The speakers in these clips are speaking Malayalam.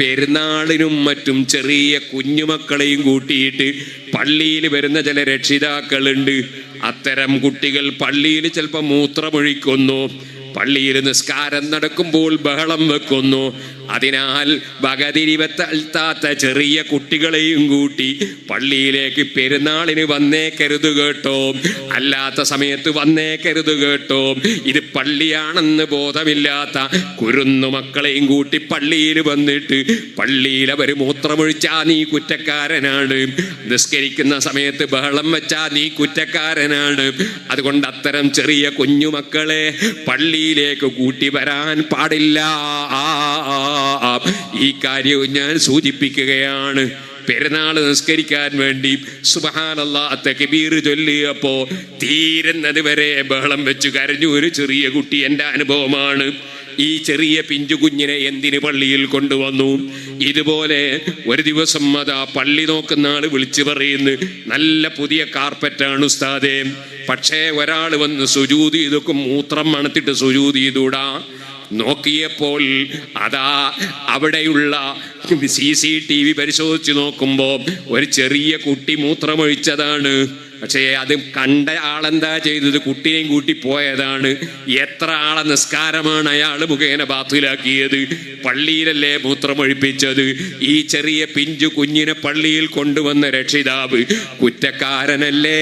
പെരുന്നാളിനും മറ്റും ചെറിയ കുഞ്ഞുമക്കളെയും കൂട്ടിയിട്ട് പള്ളിയിൽ വരുന്ന ചില രക്ഷിതാക്കളുണ്ട്. അത്തരം കുട്ടികൾ പള്ളിയിൽ ചിലപ്പോൾ മൂത്രമൊഴിക്കുന്നു. പള്ളിയിൽ നിസ്കാരം നടക്കുമ്പോൾ ബഹളം വെക്കുന്നു. അതിനാൽ വകതിരിവത്താത്ത ചെറിയ കുട്ടികളെയും കൂട്ടി പള്ളിയിലേക്ക് പെരുന്നാളിന് വന്നേക്കരുത് കേട്ടോ. അല്ലാത്ത സമയത്ത് വന്നേക്കരുത് കേട്ടോ. ഇത് പള്ളിയാണെന്ന് ബോധമില്ലാത്ത കുരുന്നു മക്കളെയും കൂട്ടി പള്ളിയിൽ വന്നിട്ട് പള്ളിയിൽ അവർ മൂത്രമൊഴിച്ചാ നീ കുറ്റക്കാരനാണ്. നിസ്കരിക്കുന്ന സമയത്ത് ബഹളം വെച്ചാ നീ കുറ്റക്കാരനാണ്. അതുകൊണ്ട് അത്തരം ചെറിയ കുഞ്ഞുമക്കളെ പള്ളിയിലേക്ക് കൂട്ടി വരാൻ പാടില്ല. ഈ കാര്യവും ഞാൻ സൂചിപ്പിക്കുകയാണ്. പെരുന്നാൾ നിസ്കരിക്കാൻ വേണ്ടി സുബഹാനല്ലാത്തെ കബീർ ചൊല്ലിയപ്പോ തീരുന്നത് വരെ ബഹളം വെച്ച് കരഞ്ഞു. ഒരു ചെറിയ കുട്ടി എന്റെ അനുഭവമാണ്. ഈ ചെറിയ പിഞ്ചുകുഞ്ഞിനെ എന്തിന് പള്ളിയിൽ കൊണ്ടുവന്നു? ഇതുപോലെ ഒരു ദിവസം ആ പള്ളി നോക്കുന്ന ആൾ വിളിച്ചു പറയുന്നു നല്ല പുതിയ കാർപ്പറ്റാണ് ഉസ്താദേ. പക്ഷേ ഒരാൾ വന്ന് സുജൂതി ഇതൊക്കെ മൂത്രം മണത്തിട്ട് സുജൂതി ചെയ്തൂടാ നോക്കിയപ്പോൾ അതാ അവിടെയുള്ള സി സി ടി വി പരിശോധിച്ച് നോക്കുമ്പോൾ ഒരു ചെറിയ കുട്ടി മൂത്രമൊഴിച്ചതാണ്. പക്ഷേ അത് കണ്ട ആളെന്താ ചെയ്തത്? കുട്ടിയെയും കൂട്ടി പോയതാണ്. എത്ര ആളെ നിസ്കാരമാണ് അയാൾ മുഖേന ബാത്തിലാക്കിയത്? പള്ളിയിലല്ലേ മൂത്രമൊഴിപ്പിച്ചത്? ഈ ചെറിയ പിഞ്ചു കുഞ്ഞിനെ പള്ളിയിൽ കൊണ്ടുവന്ന രക്ഷിതാവ് കുറ്റക്കാരനല്ലേ?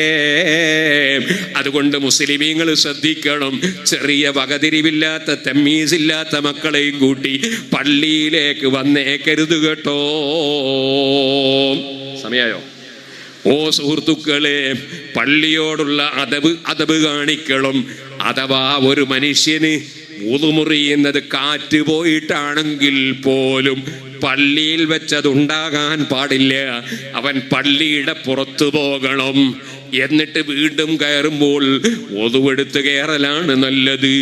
അതുകൊണ്ട് മുസ്ലിമീങ്ങൾ ശ്രദ്ധിക്കണം. ചെറിയ വകതിരിവില്ലാത്ത തെമ്മീസില്ലാത്ത മക്കളെയും കൂട്ടി പള്ളിയിലേക്ക് വന്നേക്കരുത് കേട്ടോ. സമയായോ? ഓ സുഹൃത്തുക്കളെ പള്ളിയോടുള്ള അതവ് അതവ് കാണിക്കണം അഥവാ ഒരു മനുഷ്യന് ഊതുമുറിയുന്നത് കാറ്റ് പോയിട്ടാണെങ്കിൽ പോലും പള്ളിയിൽ വെച്ചതുണ്ടാകാൻ പാടില്ല. അവൻ പള്ളിയുടെ പുറത്തു പോകണം. എന്നിട്ട് വീണ്ടും കയറുമ്പോൾ ഒതുവെടുത്ത് കയറലാണ് നല്ലത്.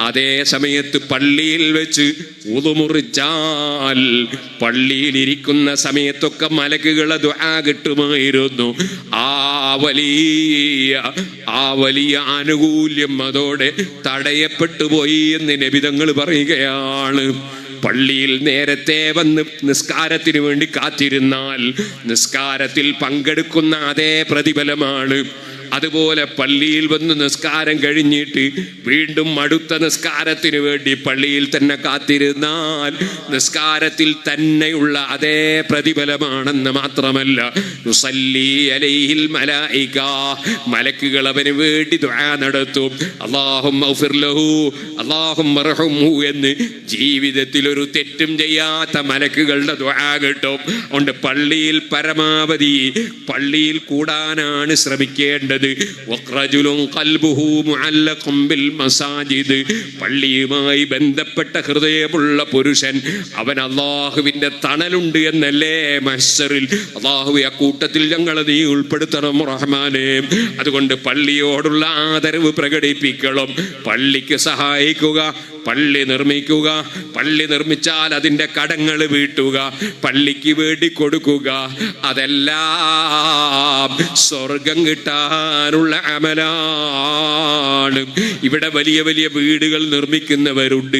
അതേ സമയത്ത് പള്ളിയിൽ വെച്ച് ഉതുമുറിച്ചാൽ പള്ളിയിൽ ഇരിക്കുന്ന സമയത്തൊക്കെ മലക്കുകളെ ദുആ കിട്ടുമായിരുന്നു. ആ വലിയ ആ വലിയ ആനുകൂല്യം അതോടെ തടയപ്പെട്ടു പോയി എന്ന് നബിതങ്ങൾ പറയുകയാണ്. പള്ളിയിൽ നേരത്തെ വന്ന് നിസ്കാരത്തിന് വേണ്ടി കാത്തിരുന്നാൽ നിസ്കാരത്തിൽ പങ്കെടുക്കുന്ന അതേ പ്രതിഫലമാണ്. അതുപോലെ പള്ളിയിൽ വന്ന് നിസ്കാരം കഴിഞ്ഞിട്ട് വീണ്ടും അടുത്ത നിസ്കാരത്തിന് വേണ്ടി പള്ളിയിൽ തന്നെ കാത്തിരുന്നാൽ നിസ്കാരത്തിൽ തന്നെയുള്ള അതേ പ്രതിഫലമാണെന്ന് മാത്രമല്ല മലക്കുകൾ അവന് വേണ്ടി നടത്തും. അല്ലാഹും എന്ന് ജീവിതത്തിൽ ഒരു തെറ്റും ചെയ്യാത്ത മലക്കുകളുടെ ദുആ കിട്ടും. അതുകൊണ്ട് പള്ളിയിൽ പരമാവധി പള്ളിയിൽ കൂടാനാണ് ശ്രമിക്കേണ്ടത്. മസാജിദ്. പള്ളിയുമായി ബന്ധപ്പെട്ട ഹൃദയമുള്ള പുരുഷൻ അവൻ അള്ളാഹുവിന്റെ തണലുണ്ട് എന്നല്ലേ മഹസറിൽ. അള്ളാഹു ആ കൂട്ടത്തിൽ ഞങ്ങൾ നീ ഉൾപ്പെടുത്തണം റഹ്മാനെ. അതുകൊണ്ട് പള്ളിയോടുള്ള ആദരവ് പ്രകടിപ്പിക്കണം. പള്ളിക്ക് സഹായിക്കുക പള്ളി നിർമ്മിക്കുക. പള്ളി നിർമ്മിച്ചാൽ അതിന്റെ കടങ്ങൾ വീട്ടുക. പള്ളിക്ക് വേണ്ടി കൊടുക്കുക. അതെല്ലാം സ്വർഗം കിട്ടാനുള്ള അമലാണ്. ഇവിടെ വലിയ വലിയ വീടുകൾ നിർമ്മിക്കുന്നവരുണ്ട്.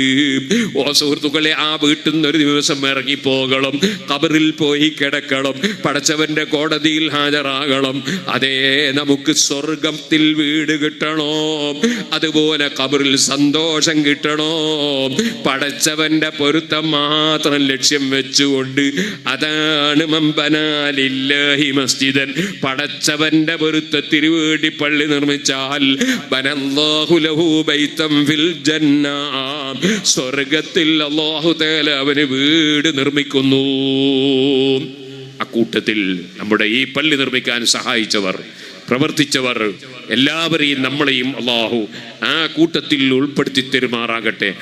ഓ സുഹൃത്തുക്കളെ ആ വീട്ടിൽ നിന്ന് ഒരു ദിവസം ഇറങ്ങിപ്പോകണം. കബറിൽ പോയി കിടക്കണം. പടച്ചവന്റെ കോടതിയിൽ ഹാജരാകണം. അതേ നമുക്ക് സ്വർഗത്തിൽ വീട് കിട്ടണോ. അതുപോലെ കബറിൽ സന്തോഷം കിട്ടണോ. പടച്ചവന്റെ പൊരുത്തം മാത്രം ലക്ഷ്യം വെച്ചുകൊണ്ട് അതാണ് മമ്പനാലില്ലാഹി മസ്ജിദൻ. പടച്ചവന്റെ പൊരുത്തത്തിന് വേണ്ടി പള്ളി നിർമ്മിച്ചാൽ ഫിൽ ജന്ന. സ്വർഗത്തിൽ അല്ലാഹു തആല അവന് വീട് നിർമ്മിക്കുന്നു. അക്കൂട്ടത്തിൽ നമ്മുടെ ഈ പള്ളി നിർമ്മിക്കാൻ സഹായിച്ചവർ പ്രവർത്തിച്ചവർ എല്ലാവരെയും നമ്മളെയും അള്ളാഹു ആ കൂട്ടത്തിൽ ഉൾപ്പെടുത്തി തെരുമാറാകട്ടെ.